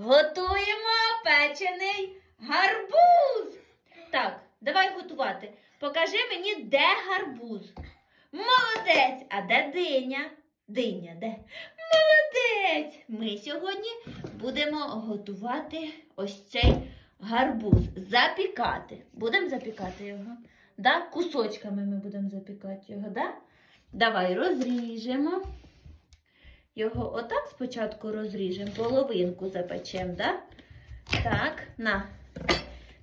Готуємо печений гарбуз. Так, давай готувати. Покажи мені, де гарбуз. Молодець! А де диня? Диня, де? Молодець! Ми сьогодні будемо готувати ось цей гарбуз. Запікати. Будемо запікати його? Да? Кусочками ми будемо запікати його, да? Давай розріжемо. Його отак спочатку розріжемо, половинку запечемо, да? Так, на.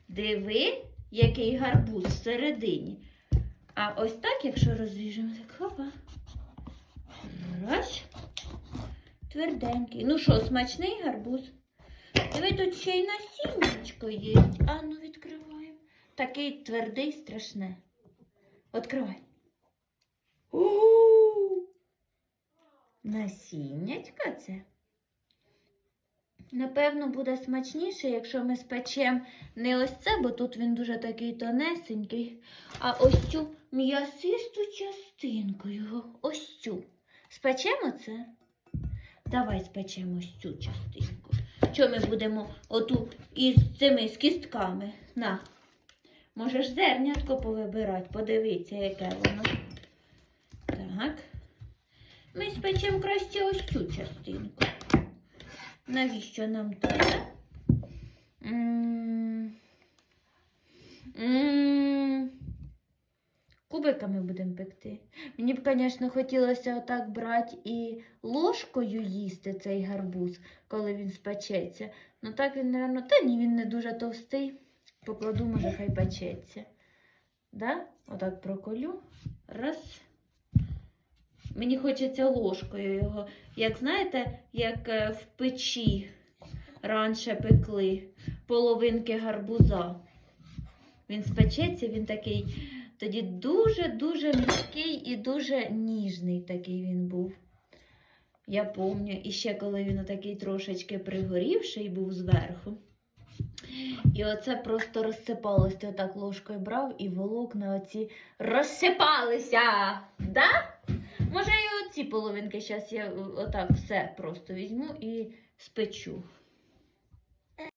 Диви, який гарбуз всередині. А ось так, якщо розріжемо, так хопа. Раз. Тверденький. Ну що, смачний гарбуз? Диви, тут ще й насіннячко є. А ну відкриваємо. Такий твердий, страшне. Відкривай. У! Насіннячка це. Напевно, буде смачніше, якщо ми спечемо не ось це, бо тут він дуже такий тонесенький, а ось цю м'ясисту частинку його. Ось цю. Спечемо це? Давай спечемо ось цю частинку. Що ми будемо оту із цими з кістками? На. Можеш зернятко повибирати, подивіться, яке воно. Ми спечемо краще ось цю частинку. Навіщо нам. М. Кубиками будемо пекти. Мені б, звісно, хотілося отак брати і ложкою їсти цей гарбуз, коли він спечеться. Ну так він, мабуть, та ні, він не дуже товстий. Покладу, може, хай печеться. Да? Отак проколю. Раз. Мені хочеться ложкою його. Як знаєте, як е, в печі раніше пекли половинки гарбуза. Він спечеться, він такий тоді дуже-дуже м'який і дуже ніжний такий він був. Я пам'ятаю, і ще коли він такий трошечки пригорівший був зверху. І оце просто розсипалося. Ти отак ложкою брав і волокна оці розсипалися. Да? Може, і оці половинки зараз я е, отак все просто візьму і спечу.